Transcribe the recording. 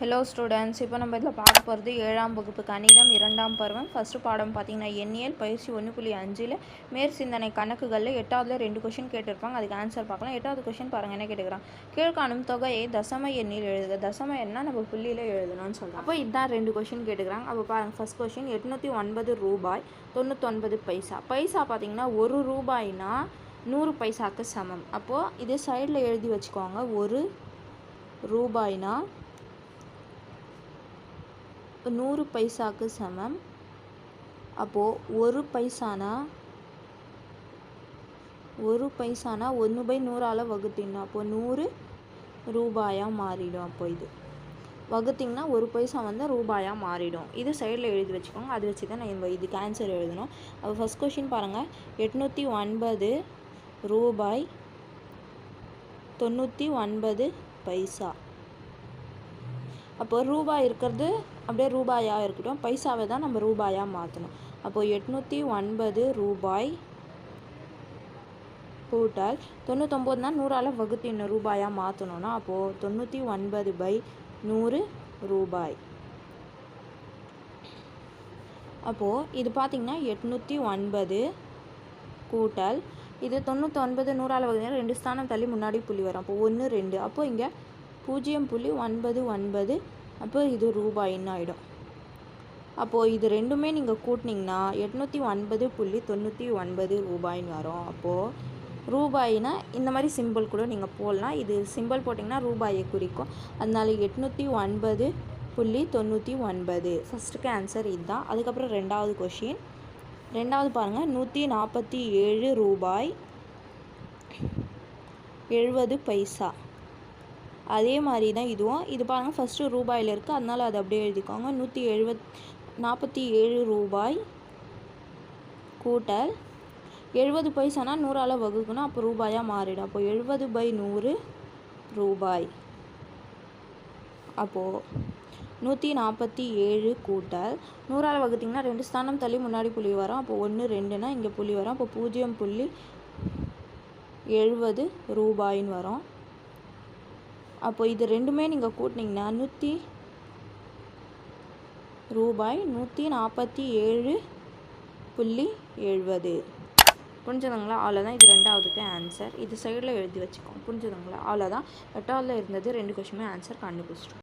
Hello students இப்போ நம்ம இதில் பார்க்க போகிறது ஏழாம் வகுப்பு கணிதம் இரண்டாம் பருவம். ஃபஸ்ட்டு பாடம் பார்த்தீங்கன்னா எண்ணியல் பயிற்சி ஒன்று புள்ளி அஞ்சில் மேற் சிந்தனை கணக்குகளில் எட்டாவதுல ரெண்டு கொஷின் கேட்டிருப்பாங்க. அதுக்கு ஆன்சர் பார்க்கலாம். எட்டாவது கொஷின் பாருங்கள் என்ன கேட்டுக்கிறான்? கீழ்காணும் தொகையை தசம எண்ணில் எழுதுக. தசம எண்ணால் நம்ம புள்ளியில் எழுதணும்னு சொல்கிறோம் அப்போ இதுதான் ரெண்டு கொஷின் கேட்டுக்கிறாங்க. அப்போ பாருங்கள் ஃபஸ்ட் கொஷின் எட்நூற்றி ஒன்பது ரூபாய் தொண்ணூத்தொன்பது பைசா. பைசா பார்த்தீங்கன்னா ஒரு ரூபாய்னா நூறு பைசாக்கு சமம். அப்போது இது சைடில் எழுதி வச்சுக்கோங்க. ஒரு ரூபாய்னா நூறு பைசாக்கு சமம். அப்போது ஒரு பைசானா ஒரு பைசானா ஒன்று பை நூறால் வகுத்திடணும் அப்போது நூறு ரூபாயாக மாறிடும் அப்போ இது. வகுத்திங்கன்னா ஒரு பைசா வந்து ரூபாயாக மாறிடும். இது சைடில் எழுதி வச்சுக்கோங்க. அது வச்சு தான் நம்ம இதுக்கு ஆன்சர் எழுதணும். அப்போ ஃபஸ்ட் கொஷின் பாருங்கள் எட்நூற்றி ஒன்பது ரூபாய் தொண்ணூற்றி ஒன்பது பைசா. அப்போ ரூபாய் இருக்கிறது அப்படியே ரூபாயாக இருக்கட்டும். பைசாவை தான் நம்ம ரூபாயாக மாற்றணும். அப்போது எட்நூற்றி ஒன்பது ரூபாய் கூட்டல் தொண்ணூத்தொம்போதுனா நூறால் வகுத்திடணும் ரூபாயாக மாற்றணும்னா அப்போது தொண்ணூற்றி ஒன்பது பை நூறு ரூபாய். அப்போது இது பார்த்திங்கன்னா எட்நூற்றி ஒன்பது கூட்டல் இது தொண்ணூத்தொன்பது நூறால் வகுத்தினா ரெண்டு ஸ்தானம் தள்ளி முன்னாடி புள்ளி வரும். அப்போ ஒன்று ரெண்டு. அப்போது இங்கே பூஜ்ஜியம் புள்ளி ஒன்பது ஒன்பது. அப்போ இது ரூபாயின்னு ஆகிடும் அப்போது இது ரெண்டுமே நீங்கள் கூட்டினீங்கன்னா எட்நூற்றி ஒன்பது புள்ளி தொண்ணூற்றி ஒன்பது ரூபாயின்னு வரும். அப்போது ரூபாயினா இந்த மாதிரி சிம்பிள் கூட நீங்கள் போடலாம். இது சிம்பிள் போட்டிங்கன்னா ரூபாயை குறிக்கும். அதனால எட்நூற்றி ஒன்பது புள்ளி தொண்ணூற்றி ஒன்பது. ஃபஸ்ட்டுக்கு ஆன்சர் இதுதான். அதுக்கப்புறம் ரெண்டாவது கொஷின் ரெண்டாவது பாருங்கள் நூற்றி நாற்பத்தி ஏழு ரூபாய் எழுபது பைசா. அதே மாதிரி தான் இதுவும். இது பாருங்கள் ஃபஸ்ட்டு ரூபாயில் இருக்குது அதனால் அதை அப்படியே எழுதிக்கோங்க. நூற்றி எழுபத் நாற்பத்தி ஏழு ரூபாய் கூட்டல் எழுபது பைசானா நூறால் வகுக்கணும் அப்போ ரூபாயாக மாறிடும். அப்போ எழுபது பை நூறு ரூபாய். அப்போது நூற்றி நாற்பத்தி ஏழு கூட்டல் நூறால் வகுத்திங்கன்னா ரெண்டு ஸ்தானம் தள்ளி முன்னாடி புள்ளி வரும். அப்போ ஒன்று ரெண்டுனா இங்கே புள்ளி வரும். அப்போ பூஜ்ஜியம் புள்ளி எழுபது ரூபாயின்னு வரும். அப்போ இது ரெண்டுமே நீங்கள் கூட்டினீங்கன்னா நூற்றி ரூபாய் நூற்றி நாற்பத்தி ஏழு புள்ளி எழுபது புரிஞ்சுதுங்களா? அவ்வளோதான் இது ரெண்டாவதுக்கு ஆன்சர் இது சைடில் எழுதி வச்சுக்கோங்க. புரிஞ்சுதுங்களா? அவ்வளோதான் எட்டாவதில் இருந்தது ரெண்டு கொஷினுமே ஆன்சர் கண்டுபிடிச்சிட்டோம்.